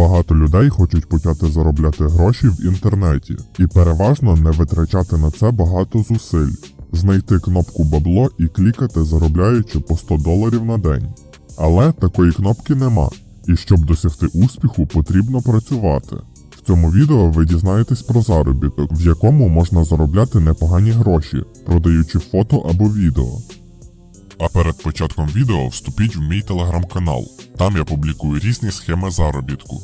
Багато людей хочуть почати заробляти гроші в інтернеті і переважно не витрачати на це багато зусиль, знайти кнопку бабло і клікати, заробляючи по 100 доларів на день. Але такої кнопки нема, і щоб досягти успіху, потрібно працювати. В цьому відео ви дізнаєтесь про заробіток, в якому можна заробляти непогані гроші, продаючи фото або відео. А перед початком відео вступіть в мій телеграм-канал. Там я публікую різні схеми заробітку.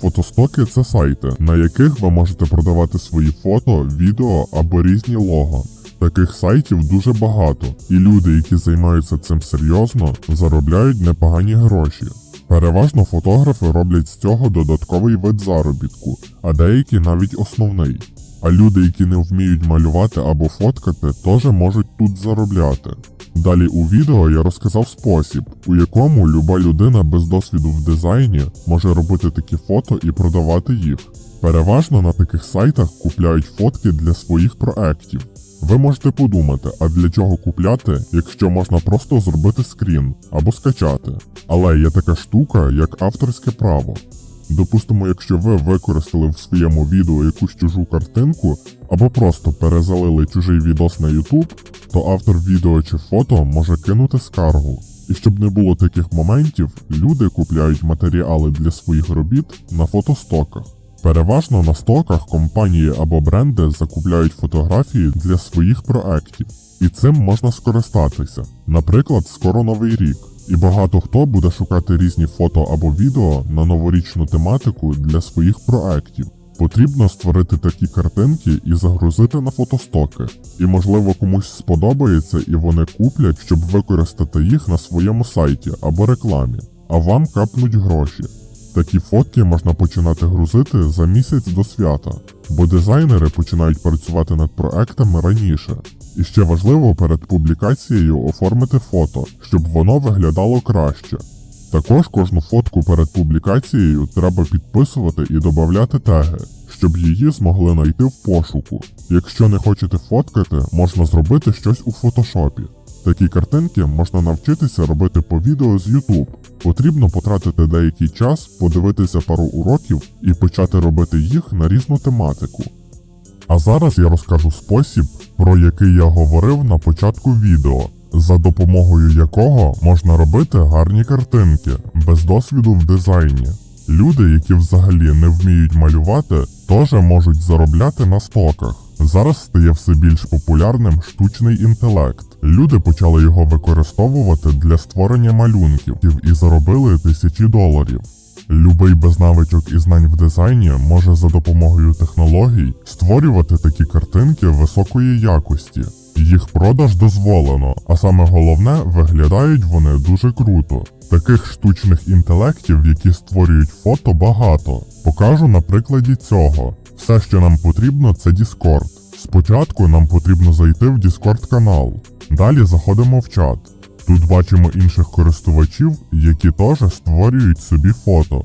Фотостоки це сайти, на яких ви можете продавати свої фото, відео або різні лого. Таких сайтів дуже багато, і люди, які займаються цим серйозно, заробляють непогані гроші. Переважно фотографи роблять з цього додатковий вид заробітку, а деякі навіть основний. А люди, які не вміють малювати або фоткати, теж можуть тут заробляти. Далі у відео я розказав спосіб, у якому люба людина без досвіду в дизайні може робити такі фото і продавати їх. Переважно на таких сайтах купляють фотки для своїх проєктів. Ви можете подумати, а для чого купляти, якщо можна просто зробити скрін або скачати. Але є така штука, як авторське право. Допустимо, якщо ви використали в своєму відео якусь чужу картинку або просто перезалили чужий відос на YouTube, то автор відео чи фото може кинути скаргу. І щоб не було таких моментів, люди купляють матеріали для своїх робіт на фотостоках. Переважно на стоках компанії або бренди закупляють фотографії для своїх проєктів, і цим можна скористатися. Наприклад, скоро новий рік, і багато хто буде шукати різні фото або відео на новорічну тематику для своїх проєктів. Потрібно створити такі картинки і загрузити на фотостоки. І можливо комусь сподобається і вони куплять, щоб використати їх на своєму сайті або рекламі, а вам капнуть гроші. Такі фотки можна починати грузити за місяць до свята, бо дизайнери починають працювати над проектами раніше. І ще важливо перед публікацією оформити фото, щоб воно виглядало краще. Також кожну фотку перед публікацією треба підписувати і додавати теги, щоб її змогли знайти в пошуку. Якщо не хочете фоткати, можна зробити щось у фотошопі. Такі картинки можна навчитися робити по відео з YouTube. Потрібно потратити деякий час, подивитися пару уроків і почати робити їх на різну тематику. А зараз я розкажу спосіб, про який я говорив на початку відео, за допомогою якого можна робити гарні картинки без досвіду в дизайні. Люди, які взагалі не вміють малювати, теж можуть заробляти на стоках. Зараз стає все більш популярним штучний інтелект. Люди почали його використовувати для створення малюнків і заробили тисячі доларів. Любий без навичок і знань в дизайні може за допомогою технологій створювати такі картинки високої якості. Їх продаж дозволено, а саме головне, виглядають вони дуже круто. Таких штучних інтелектів, які створюють фото, багато. Покажу на прикладі цього. Все, що нам потрібно, це Discord. Спочатку нам потрібно зайти в Discord канал. Далі заходимо в чат. Тут бачимо інших користувачів, які теж створюють собі фото.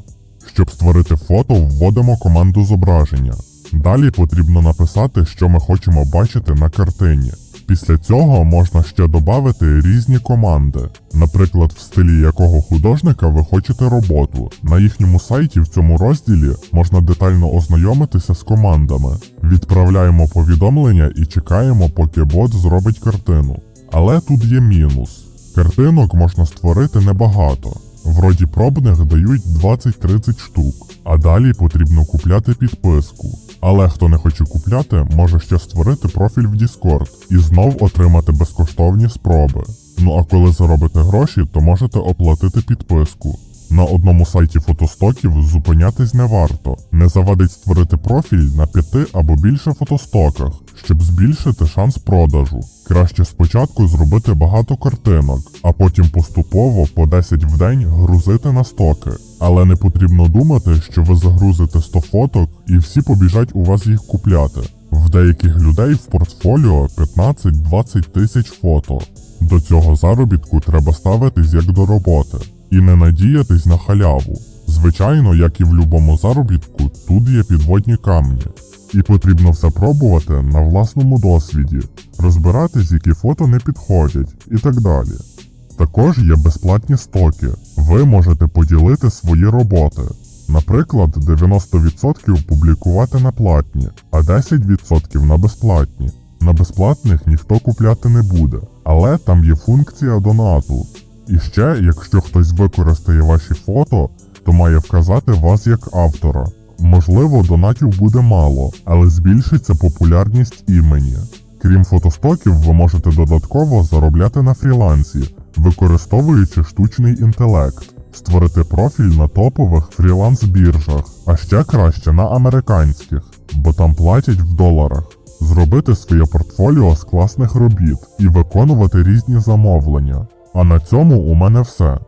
Щоб створити фото, вводимо команду зображення. Далі потрібно написати, що ми хочемо бачити на картині. Після цього можна ще додати різні команди, наприклад, в стилі якого художника ви хочете роботу. На їхньому сайті в цьому розділі можна детально ознайомитися з командами. Відправляємо повідомлення і чекаємо, поки бот зробить картину. Але тут є мінус. Картинок можна створити небагато. Вроді пробних дають 20-30 штук, а далі потрібно купляти підписку. Але хто не хоче купляти, може ще створити профіль в Discord і знов отримати безкоштовні спроби. Ну а коли заробите гроші, то можете оплатити підписку. На одному сайті фотостоків зупинятись не варто. Не завадить створити профіль на п'яти або більше фотостоках, щоб збільшити шанс продажу. Краще спочатку зробити багато картинок, а потім поступово по 10 в день грузити на стоки. Але не потрібно думати, що ви загрузите 100 фоток і всі побіжать у вас їх купляти. В деяких людей в портфоліо 15-20 тисяч фото. До цього заробітку треба ставитись як до роботи і не надіятись на халяву. Звичайно, як і в будь-якому заробітку, тут є підводні камні. І потрібно все пробувати на власному досвіді, розбиратись, які фото не підходять і так далі. Також є безплатні стоки. Ви можете поділити свої роботи. Наприклад, 90% публікувати на платні, а 10% на безплатні. На безплатних ніхто купляти не буде, але там є функція донату. І ще, якщо хтось використає ваші фото, то має вказати вас як автора. Можливо, донатів буде мало, але збільшиться популярність імені. Крім фотостоків, ви можете додатково заробляти на фрілансі, використовуючи штучний інтелект, створити профіль на топових фріланс-біржах, а ще краще на американських, бо там платять в доларах, зробити своє портфоліо з класних робіт і виконувати різні замовлення. А на цьому у мене все.